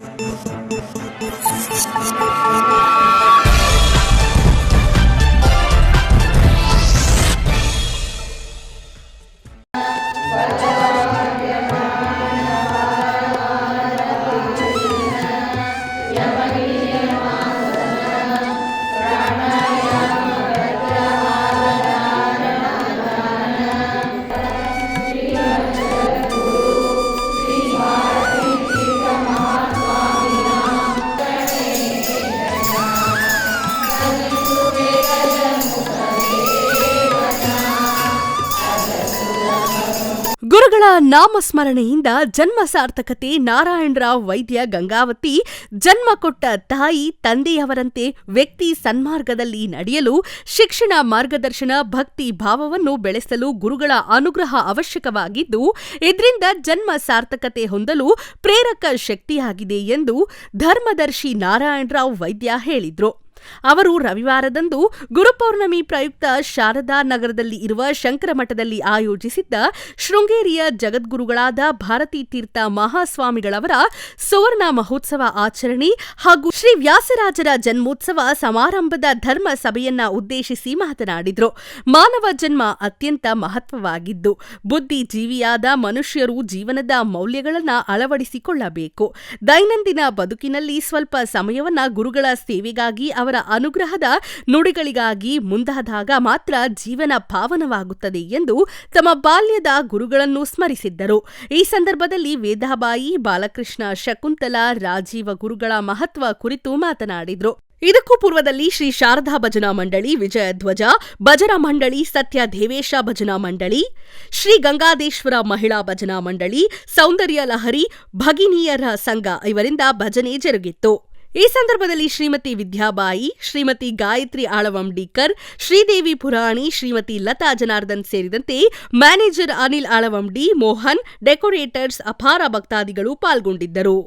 you ಗುರುಗಳ ನಾಮಸ್ಮರಣೆಯಿಂದ ಜನ್ಮ ಸಾರ್ಥಕತೆ ನಾರಾಯಣರಾವ್ ವೈದ್ಯ ಗಂಗಾವತಿ ಜನ್ಮ ಕೊಟ್ಟ ತಾಯಿ ತಂದೆಯವರಂತೆ ವ್ಯಕ್ತಿ ಸನ್ಮಾರ್ಗದಲ್ಲಿ ನಡೆಯಲು ಶಿಕ್ಷಣ ಮಾರ್ಗದರ್ಶನ ಭಕ್ತಿ ಭಾವವನ್ನು ಬೆಳೆಸಲು ಗುರುಗಳ ಅನುಗ್ರಹ ಅವಶ್ಯಕವಾಗಿದ್ದು, ಇದರಿಂದ ಜನ್ಮ ಸಾರ್ಥಕತೆ ಹೊಂದಲು ಪ್ರೇರಕ ಶಕ್ತಿಯಾಗಿದೆ ಎಂದು ಧರ್ಮದರ್ಶಿ ನಾರಾಯಣರಾವ್ ವೈದ್ಯ ಹೇಳಿದ್ರು. ಅವರು ರವಿವಾರದಂದು ಗುರುಪೌರ್ಣಮಿ ಪ್ರಯುಕ್ತ ಶಾರದಾ ನಗರದಲ್ಲಿ ಇರುವ ಶಂಕರ ಮಠದಲ್ಲಿ ಆಯೋಜಿಸಿದ್ದ ಶೃಂಗೇರಿಯ ಜಗದ್ಗುರುಗಳಾದ ಭಾರತೀ ತೀರ್ಥ ಮಹಾಸ್ವಾಮಿಗಳವರ ಸುವರ್ಣ ಮಹೋತ್ಸವ ಆಚರಣೆ ಹಾಗೂ ಶ್ರೀ ವ್ಯಾಸರಾಜರ ಜನ್ಮೋತ್ಸವ ಸಮಾರಂಭದ ಧರ್ಮ ಸಭೆಯನ್ನ ಉದ್ದೇಶಿಸಿ ಮಾತನಾಡಿದರು. ಮಾನವ ಜನ್ಮ ಅತ್ಯಂತ ಮಹತ್ವವಾಗಿದ್ದು, ಬುದ್ಧಿಜೀವಿಯಾದ ಮನುಷ್ಯರು ಜೀವನದ ಮೌಲ್ಯಗಳನ್ನು ಅಳವಡಿಸಿಕೊಳ್ಳಬೇಕು. ದೈನಂದಿನ ಬದುಕಿನಲ್ಲಿ ಸ್ವಲ್ಪ ಸಮಯವನ್ನ ಗುರುಗಳ ಸೇವೆಗಾಗಿ ಅವರ ಅನುಗ್ರಹದ ನುಡಿಗಳಿಗಾಗಿ ಮುಂದಾದಾಗ ಮಾತ್ರ ಜೀವನ ಪಾವನವಾಗುತ್ತದೆ ಎಂದು ತಮ್ಮ ಬಾಲ್ಯದ ಗುರುಗಳನ್ನು ಸ್ಮರಿಸಿದ್ದರು. ಈ ಸಂದರ್ಭದಲ್ಲಿ ವೇದಾಬಾಯಿ ಬಾಲಕೃಷ್ಣ ಶಕುಂತಲಾ ರಾಜೀವ ಗುರುಗಳ ಮಹತ್ವ ಕುರಿತು ಮಾತನಾಡಿದರು. ಇದಕ್ಕೂ ಪೂರ್ವದಲ್ಲಿ ಶ್ರೀ ಶಾರದಾ ಭಜನಾ ಮಂಡಳಿ ವಿಜಯ ಧ್ವಜ ಭಜನಾ ಮಂಡಳಿ, ಸತ್ಯ ದೇವೇಶ ಭಜನಾ ಮಂಡಳಿ, ಶ್ರೀ ಗಂಗಾದೇಶ್ವರ ಮಹಿಳಾ ಭಜನಾ ಮಂಡಳಿ, ಸೌಂದರ್ಯ ಲಹರಿ, ಭಗಿನಿಯರ ಸಂಘ ಇವರಿಂದ ಭಜನೆ ಜರುಗಿತ್ತು. ಈ ಸಂದರ್ಭದಲ್ಲಿ ಶ್ರೀಮತಿ ವಿದ್ಯಾಬಾಯಿ, ಶ್ರೀಮತಿ ಗಾಯತ್ರಿ ಆಳವಂಡೀಕರ್, ಶ್ರೀದೇವಿ ಪುರಾಣಿ, ಶ್ರೀಮತಿ ಲತಾ ಜನಾರ್ದನ್ ಸೇರಿದಂತೆ ಮ್ಯಾನೇಜರ್ ಅನಿಲ್ ಆಳವಂಡಿ, ಮೋಹನ್, ಡೆಕೋರೇಟರ್ಸ್ ಅಪಾರ ಭಕ್ತಾದಿಗಳು ಪಾಲ್ಗೊಂಡಿದ್ದರು.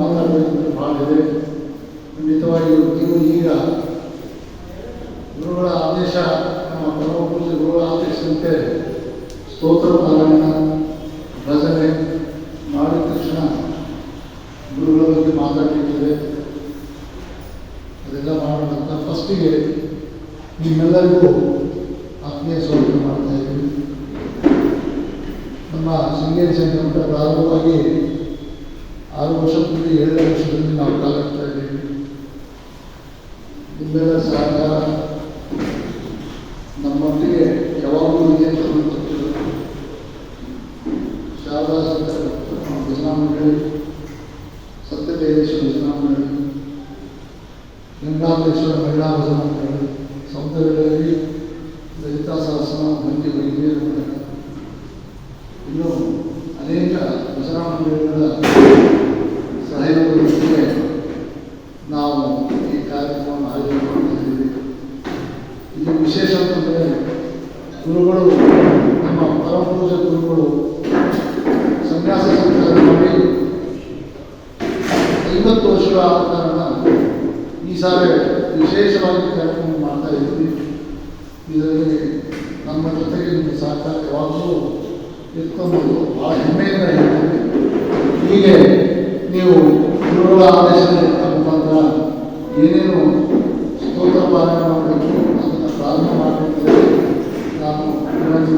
ಮಾತಾಡಬೇಕು ಭಾಳ ಇದೆ ಖಂಡಿತವಾಗಿಯೂ ನೀವು ಈಗ ಗುರುಗಳ ಆದೇಶ, ನಮ್ಮ ಪರಮ ಗುರುಗಳ ಆದೇಶದಂತೆ ಸ್ತೋತ್ರ ಪಾರಾಯಣ, ಭಜನೆ ಮಾಡಿದ ತಕ್ಷಣ ಗುರುಗಳ ಬಗ್ಗೆ ಮಾತಾಡಲಿಕ್ಕಿದೆ. ಅದೆಲ್ಲ ಮಾಡೋದಂತ ಫಸ್ಟಿಗೆ ನಿಮ್ಮೆಲ್ಲರಿಗೂ ಆತ್ಮೀಯ ಸ್ವಾಗತ ಮಾಡ್ತಾ ಇದ್ದೀವಿ ನಮ್ಮ ಶೃಂಗೇರಿ ಸಂಘ ಪ್ರಾರಂಭವಾಗಿ ಆರು ವರ್ಷದಿಂದ ಏಳನೇ ವರ್ಷದಲ್ಲಿ ನಾವು ಕಾಲಾಗ್ತಾ ಇದ್ದೀವಿ. ನಿಮ್ಮೆಲ್ಲ ಸಹಕಾರ ನಮ್ಮೊಟ್ಟಿಗೆ ಯಾವಾಗಲೂ ಇದೆ ಗೊತ್ತಿರುತ್ತೆ. ಶಾರದಾ ಸತ್ಯ ಭಜನಾ ಮಂಡಳಿ ಸತ್ಯದೇವೇಶ್ವರ ಭಜನಾಮಂಡಳಿ ಮಂಡಳಿ ಗಂಗಾಧೇಶ್ವರ ಮಹಿಳಾ ಭಜನಾಮಂಡಳಿ ಸೌಂದರ್ಯದಲ್ಲಿ ಲಲಿತಾ ಸಹಸ್ರ ಭಂಗಿ ವೈದ್ಯರ ಇನ್ನು ಅನೇಕ ಭಜನಾ ಸಹಯೋಗದೊಂದಿಗೆ ನಾವು ಈ ಕಾರ್ಯಕ್ರಮವನ್ನು ಆಯೋಜನೆ ಮಾಡ್ತಾ ಇದ್ದೀವಿ ಇದು ವಿಶೇಷ ಅಂತಂದರೆ ಗುರುಗಳು, ನಮ್ಮ ಪರಮ ಪೂಜ್ಯ ಗುರುಗಳು, ಸನ್ಯಾಸ ಸಂಚಾರ ಮಾಡಿ ಐವತ್ತು ವರ್ಷಗಳ ಆದ ಕಾರಣ ಈ ಸಾರಿ ವಿಶೇಷವಾಗಿ ಕಾರ್ಯಕ್ರಮ ಮಾಡ್ತಾ ಇದ್ದೀವಿ. ಇದರಲ್ಲಿ ನಮ್ಮ ಜೊತೆಗೆ ನಿಮ್ಮ ಸಹಕಾರ ಯಾವಾಗಲೂ ಇಟ್ಕೊಂಬೋದು ಭಾಳ ಹೆಮ್ಮೆಯಿಂದ ಹೇಳ್ತೀವಿ ಹೀಗೆ ನೀವು దేవుడు ఆదేశం తప్పక ఏనేను స్తోత్ర పారాయణం ప్రార్థన మాట్లాడితే నాకు మంచి